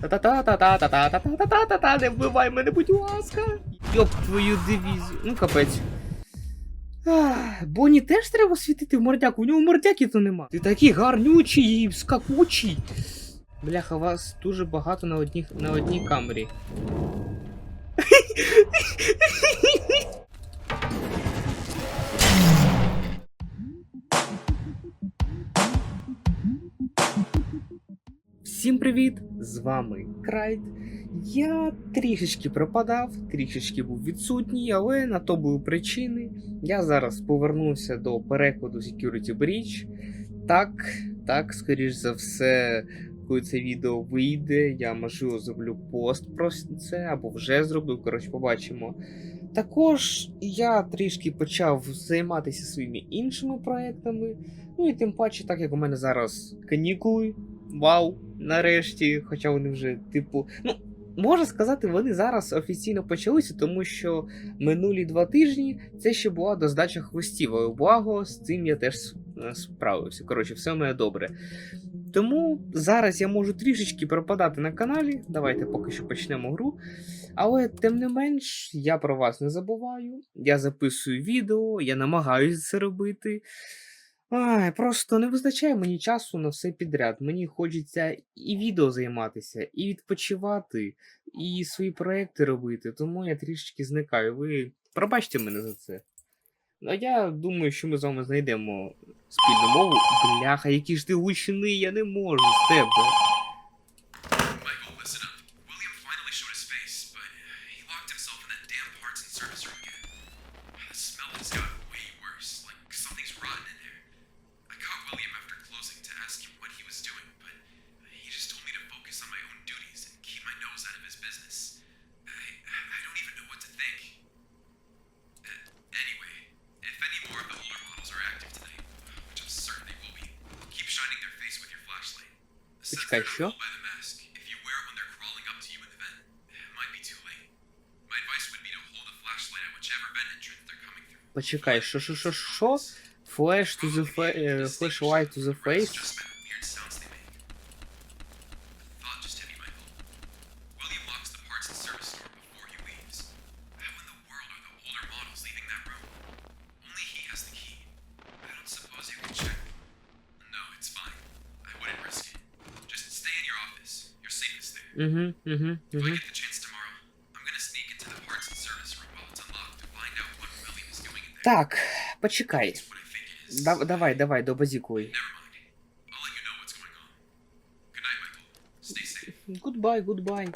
Та-та-та-та-та-та-та-та-та-та-та, не вбивай мене, будь ласка. Йоп твою дивізію. Ну, капець. Ах, Бонні теж треба світити в мордяку, у нього мордяки то нема. Ти такий гарнючий і скакучий. Бляха, вас дуже багато на одній, на одній камері. Всім привіт! З вами Крайт. Я трішечки пропадав, трішечки був відсутній, але на то були причини. Я зараз повернувся до перекладу Security Breach. Так, так, скоріш за все, коли це відео вийде, я можливо зроблю пост про це або вже зроблю, коротше, побачимо. Також я трішки почав займатися своїми іншими проектами. Ну і тим паче, так як у мене зараз канікули, вау, нарешті, хоча вони вже, типу, ну, можна сказати, вони зараз офіційно почалися, тому що минулі два тижні це ще була доздача хвостів, але благо з цим я теж е, справився. Коротше, все мене добре. Тому зараз я можу трішечки пропадати на каналі. Давайте поки що почнемо гру. Але тим не менш, я про вас не забуваю. Я записую відео, я намагаюся це робити. Ай, просто не вистачає мені часу на все підряд. Мені хочеться і відео займатися, і відпочивати, і свої проекти робити, тому я трішечки зникаю. Ви пробачте мене за це. Ну, я думаю, що ми з вами знайдемо спільну мову. Бляха, які ж ти гучний, я не можу з тебе. coming through. Почекай, що, що, що, що? Flash to the fa- е, flashlight to the face? know what's going on. Good night, Michael. Stay safe. Гудбай, гудбай.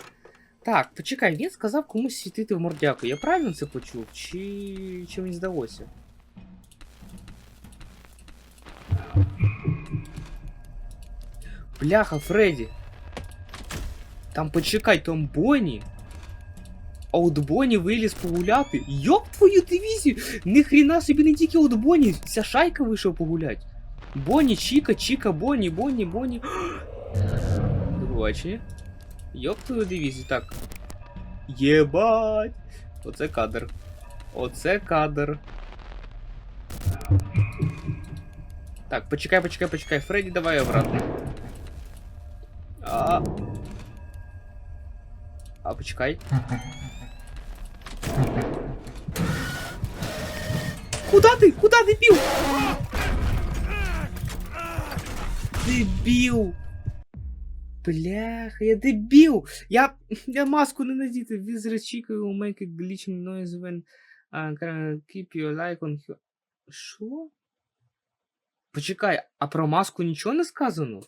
Так, почекай, він сказав комусь світити в мордяку. Я правильно це почув? Чи. чи мені здалося? Бляха, Фредді. Там почекай, там Бонні. А от Бонні виліз погуляти. Йоп твою дивізію! Ніхрена собі не тільки от Бонні, вся шайка вийшов погулять. Бонні, Чіка, Чіка, Бонні, Бонні, Бонні. До побачення. Йоп твою дивізію, так. Єбать! Оце кадр. Оце кадр. Так, почекай, почекай, почекай. Фредді, давай обратно. А, почекай. Куда ти? Куда дебіл? Дебіл! Бляха, я дебіл! Я, я маску не надіти. With Chico will make a glitching noise when uh, keep your like on her. Що? Почекай, а про маску нічого не сказано?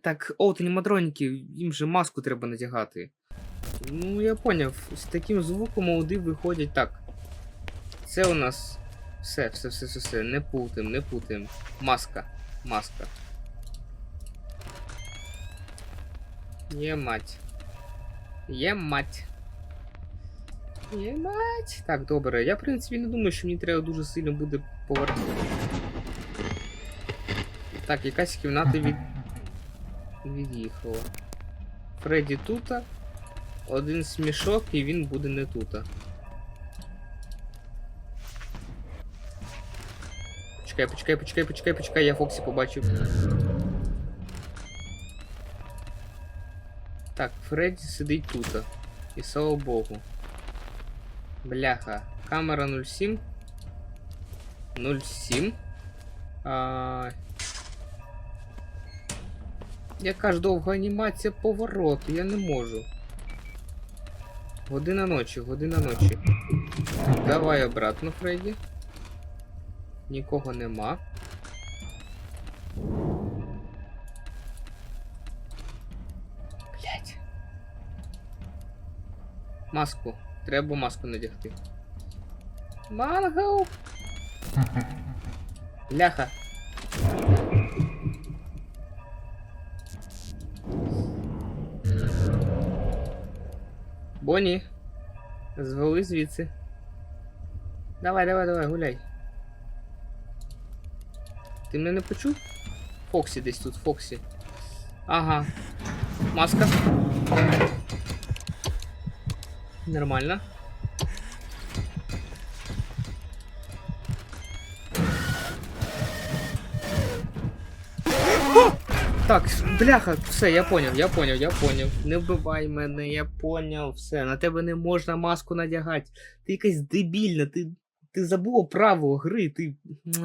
Так, от аніматроніки, їм же маску треба надягати. Ну, я поняв, з таким звуком молоді виходять так. Це у нас. Все, все, все, все, все. Не путаємо, не путаємо. Маска. Маска. Є мать. Є мать. Є мать. Так, добре. Я, в принципі, не думаю, що мені треба дуже сильно буде повертати. Так, якась кімната від... від'їхала. Фредді тута. Один смішок і він буде не тута. Почекай, почекай, почекай, почекай, почекай, я Фоксі побачив. Так, Фредді сидить тут. І слава Богу. Бляха. Камера 07. 07. А... Яка ж довга анімація повороту, я не можу. Година ночі, година ночі. Давай обратно, Фредді. Нікого нема. Блять. Маску. Треба маску надягти. Манго! Ляха. Бонні. Звели звідси. Давай, давай, давай, гуляй. Ти мене не почув? Фоксі десь тут, Фоксі. Ага. Маска. Нормально. Так, бляха, все, я поняв, я поняв, я поняв. Не вбивай мене, я поняв, все. На тебе не можна маску надягати. Ти якась дебільна, ти, ти забула правила гри, ти.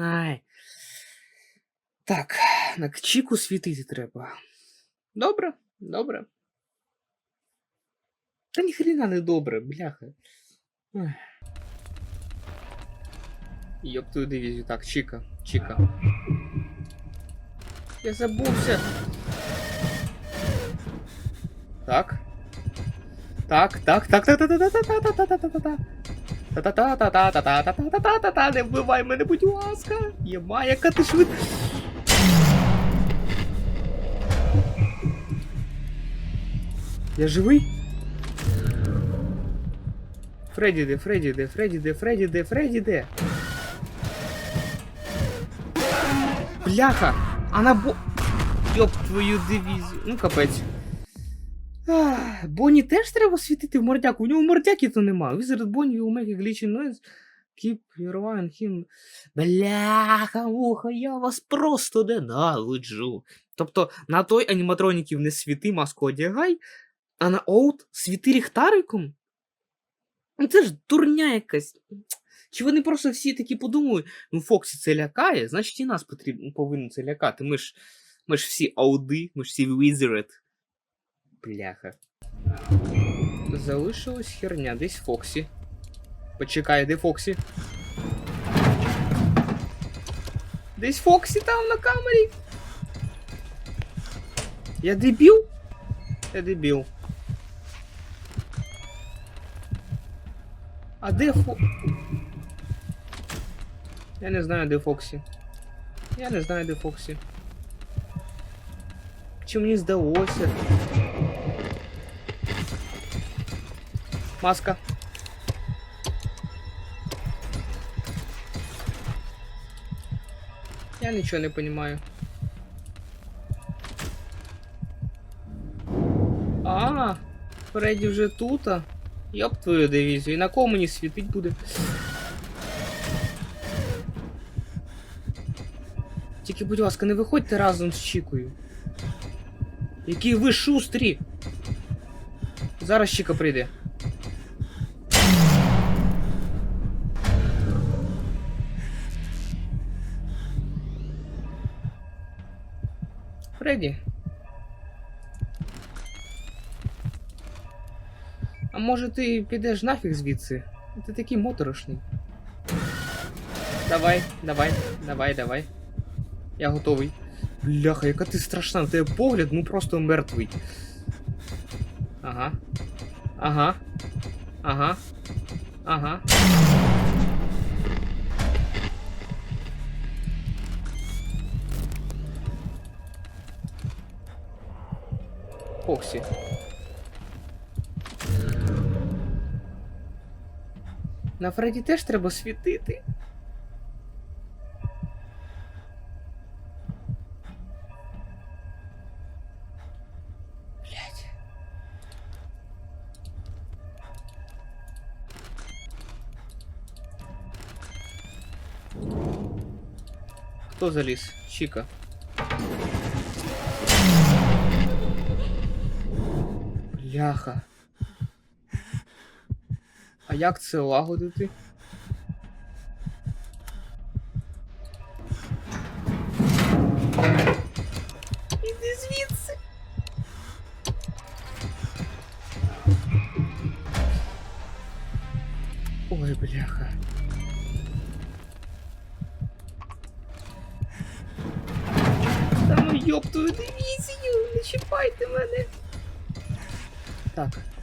Ай. Так, на Чіку світити треба. Добре, добре. Та ніхрена не добре, бляха. Йоп твою дивізію. Так, Чіка, Чіка. Я забувся. Так. Так, так, так, так, так, так, так, так, так, так, так, так, так. Та-та-та-та-та-та-та-та-та-та-та-та, не вбивай мене, будь ласка. Єма, яка ти швид... Я живий? Фредді де, Фредді де, Фредді де, Фредді де, Фредді де? Бляха! Она бо... Йоп твою дивізію. Ну капець. Ах, Бонні теж треба світити в мордяку. У нього мордяки то нема. Wizard Bonnie will make a glitchy noise. Keep your. Бляха, муха, я вас просто ненавиджу. Тобто на той аніматроніків не світи, маску одягай, а на Оут світи ліхтариком? Ну це ж дурня якась. Чи вони просто всі такі подумають, ну Фоксі це лякає, значить і нас потрібно повинно це лякати. Ми ж, ми ж всі ауди, ми ж всі Wizard. Бляха. Залишилась херня, десь Фоксі. Почекай, де Фоксі? Десь Фоксі там на камері. Я дебіл? Я дебіл. А де Фо... Я не знаю, де Фоксі. Я не знаю, де Фоксі. Чи мені здалося? Маска. Я нічого не понимаю. А, Фредді вже тут. Йоп твою дивізію. І на кого мені світить буде? Тільки, будь ласка, не виходьте разом з Чікою. Які ви шустрі! Зараз Чіка прийде. Фредді. А може ти підеш нафіг звідси? Ти такий моторошний. Давай, давай, давай, давай. Я готовий. Бляха, яка ти страшна, на тебе погляд, ну просто мертвий. Ага. Ага. Ага. Ага. Фоксі. На Фредді теж треба світити. Хто заліз? Чіка. Бляха. А як це лагодити?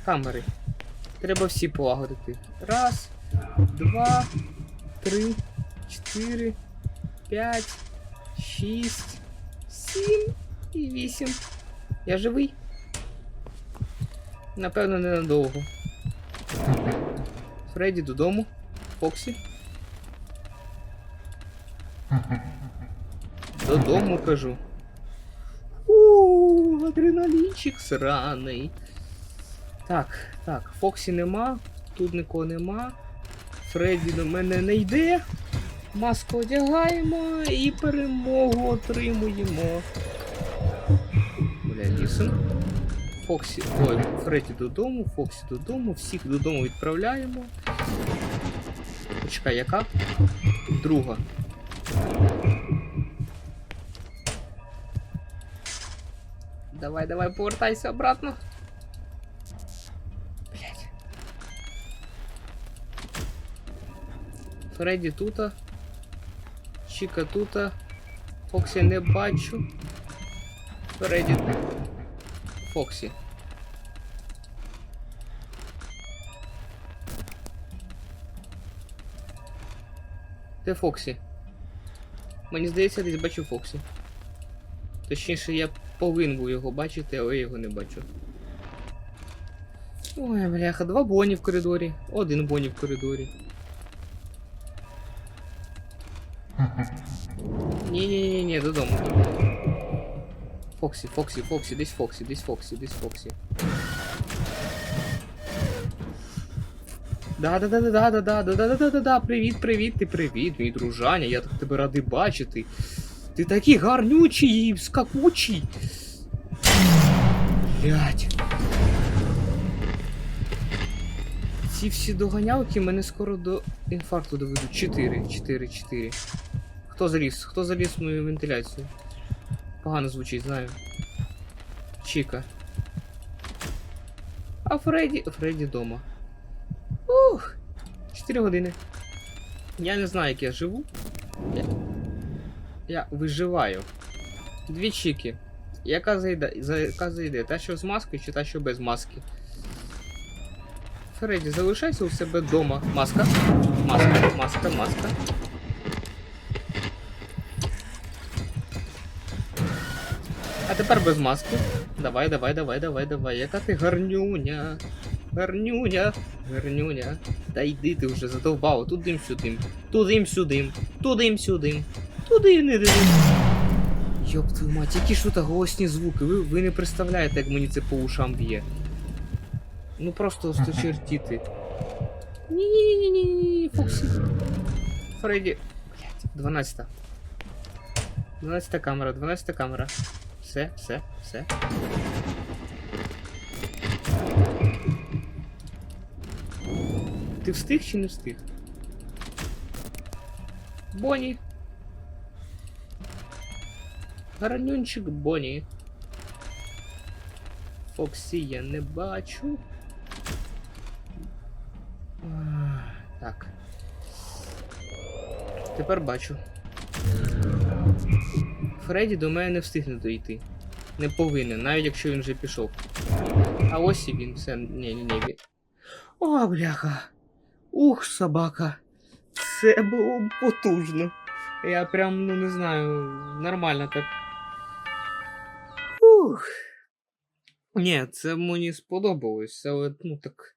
Камери. Треба всі полагодити. Раз, два, три, чотири, п'ять, шість, сім і вісім. Я живий? Напевно, ненадовго. Фредді додому. Фоксі. Додому кажу. У, адреналінчик сраний. Так, так, Фоксі нема, тут нікого нема. Фредді до мене не йде. Маску одягаємо і перемогу отримуємо. Бля, лісом. Фоксі. Ой, Фредді додому, Фоксі додому, всіх додому відправляємо. Почекай, яка? Друга. Давай, давай, повертайся обратно. Фредді тута. Чіка тута. Фоксі не бачу. Фредді. Фоксі. Де Фоксі? Мені здається, десь бачу Фоксі. Точніше, я повинен був його бачити, але я його не бачу. Ой, бляха, два Боні в коридорі, один Боні в коридорі. Ні-ні-ні, додому. Фоксі, Фоксі, Фоксі, десь Фоксі, десь Фоксі, десь Фоксі. Да, да, да, да, да, да, да, да, да, да, да, да, привіт, привіт, ти привіт, мій дружаня, я так тебе радий бачити. Ти такий гарнючий і скакучий. Блять. Ці всі доганялки мене скоро до інфаркту доведуть. 4, 4, 4. Хто заліз? Хто заліз в мою вентиляцію? Погано звучить, знаю. Чіка. А Фредді. Фредді дома. Ух! 4 години. Я не знаю, як я живу. Я, я виживаю. Дві чіки. Яка зайде, за, яка зайде? Та, що з маскою, чи та, що без маски? Фредді, залишайся у себе вдома. Маска. Маска, маска, маска. А тепер без маски. Давай, давай, давай, давай, давай. Яка ти гарнюня. Гарнюня, гарнюня. Та йди ти вже задовбав. Тудим сюдим. Тудим сюдим. Тудим сюдим. Туди не дивись. Йоп твою мать, які ж тут голосні звуки. Ви, ви не представляєте, як мені це по ушам б'є. Ну просто осточертіти. Ні-ні-ні-ні-ні, Фоксі. Фредді. Блять, 12. 12 камера, 12 камера. Все, все, все. Ти встиг чи не встиг? Бонні. Гарнюнчик Бонні. Фоксі я не бачу. Так. Тепер бачу. Фредді до мене не встигне дойти. Не повинен, навіть якщо він вже пішов. А ось і він, все, ні, ні, ні. О, бляха. Ух, собака. Це було потужно. Я прям, ну не знаю, нормально так. Ух. Ні, це мені сподобалось, але ну так.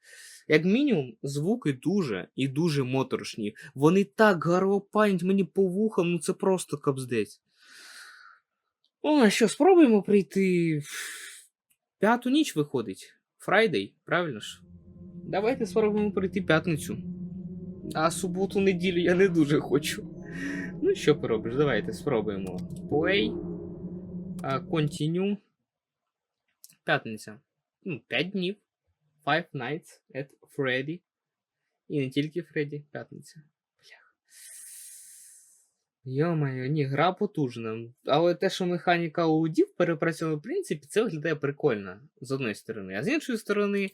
Як мінімум, звуки дуже і дуже моторошні. Вони так гаропанять мені по вухам, ну це просто капздець. О, а що, спробуємо прийти. П'яту ніч виходить. Фрайдей, правильно ж? Давайте спробуємо прийти п'ятницю. А суботу, неділю я не дуже хочу. Ну, що поробиш, давайте спробуємо. Play. Continue. П'ятниця. ну, 5 днів. Five Nights at Freddy. І не тільки Фредді, п'ятниця. Блях. Йо-моє, ні, гра потужна. Але те, що механіка аудів перепрацьована, в принципі, це виглядає прикольно. З одної сторони. А з іншої сторони,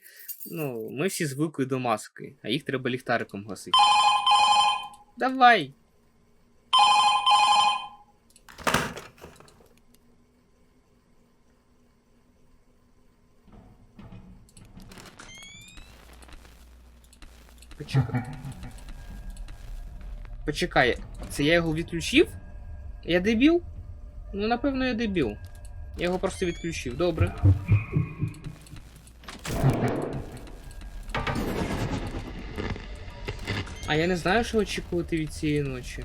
ну, ми всі звикли до маски, а їх треба ліхтариком гасити. Давай! Почекай. Це я його відключив? Я дебіл? Ну, напевно, я дебіл. Я його просто відключив. Добре. А я не знаю, що очікувати від цієї ночі.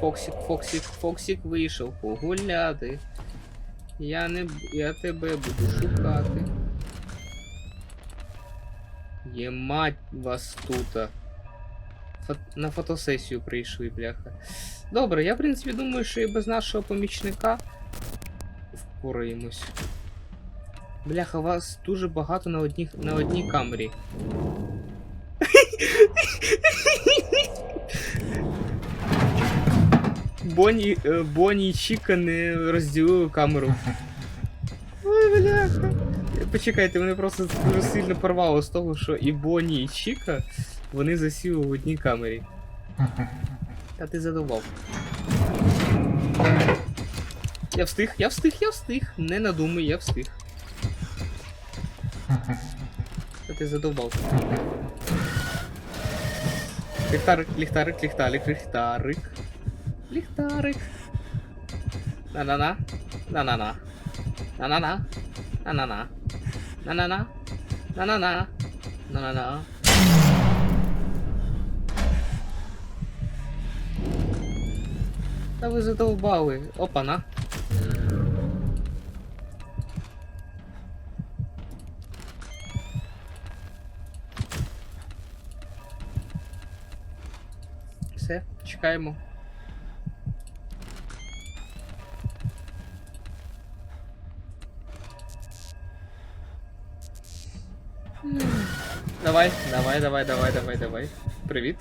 Фоксик, Фоксик, Фоксик вийшов погуляти. Я не. Я тебе буду шукати. Є мать вас тут. На фотосесію прийшли, бляха. Добре, я в принципі думаю, що і без нашого помічника впораємось. Бляха, вас дуже багато на одній, на одній камері. Бонні, е, Бонні і Чіка не розділили камеру. Ой, бляха. Почекайте, мене просто дуже сильно порвало з того, що і Бонні, і Чіка вони засіли в одній камері. Та ти задовбав. Я встиг, я встиг, я встиг. Не надумай, я встиг. Та ти задовбав. Ліхтарик, ліхтарик, ліхтарик, ліхтарик. Ліхтарик. На-на-на. На-на-на. На-на-на. На-на-на. На-на-на. На-на-на. На-на-на. Та ви задовбали. Опа-на. Все, чекаємо. Давай, давай, давай, давай, давай, давай. Привіт.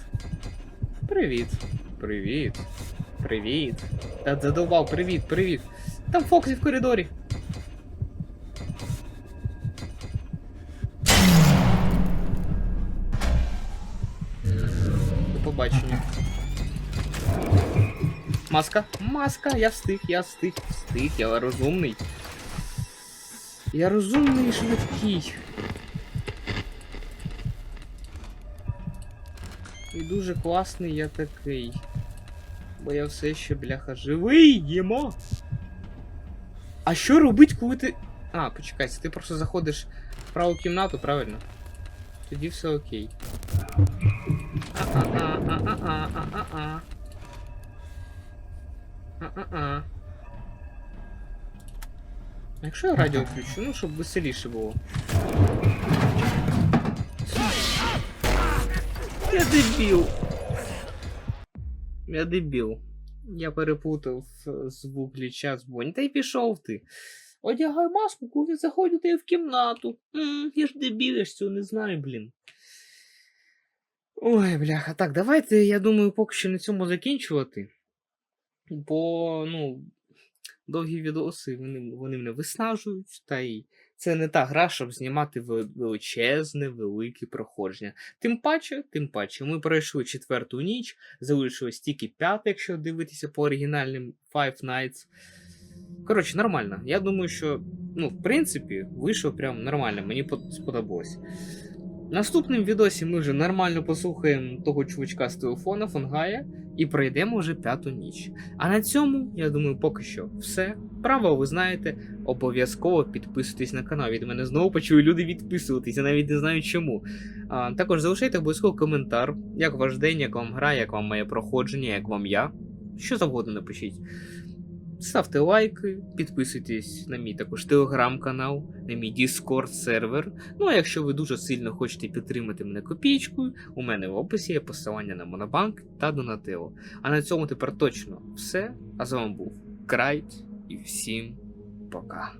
Привіт. Привіт. Привіт. Та задовбав, привіт, привіт. Там Фоксі в коридорі. До побачення. Маска, маска, я встиг, я встиг, встиг, я розумний. Я розумний і швидкий. І дуже класний я такий. Бо я все ще, бляха, живий, їмо. А що робить, коли ти. А, почекай, це ти просто заходиш в праву кімнату, правильно? Тоді все окей. А-а-а-а-а-а-а-а. А-а-а. А якщо я радіо включу, ну щоб веселіше було. Я дебіл. Я дебіл. Я перепутав звук гліча з Бонні. Та й пішов ти. Одягай маску, коли заходите в кімнату. Я ж дебіл, я ж цього не знаю, блін. Ой, бляха. Так, давайте, я думаю, поки що на цьому закінчувати. Бо, ну, довгі відоси, вони, вони мене виснажують, та й це не та гра, щоб знімати величезне, велике проходження. Тим паче, тим паче, ми пройшли четверту ніч, залишилось тільки п'яте, якщо дивитися по оригінальним Five Nights. Коротше, нормально. Я думаю, що, ну, в принципі, вийшло прям нормально, мені сподобалось. Наступному відосі ми вже нормально послухаємо того чувачка з телефона Фонгая і пройдемо вже п'яту ніч. А на цьому, я думаю, поки що все. Право, ви знаєте, обов'язково підписуйтесь на канал. Від мене знову почули люди відписуватись, я навіть не знаю чому. А, також залишайте обов'язково коментар, як ваш день, як вам гра, як вам моє проходження, як вам я. Що завгодно напишіть. Ставте лайки, підписуйтесь на мій також телеграм-канал, на мій Discord сервер. Ну а якщо ви дуже сильно хочете підтримати мене копійкою, у мене в описі є посилання на Монобанк та Донателло. А на цьому тепер точно все. А з вами був Крайт і всім пока.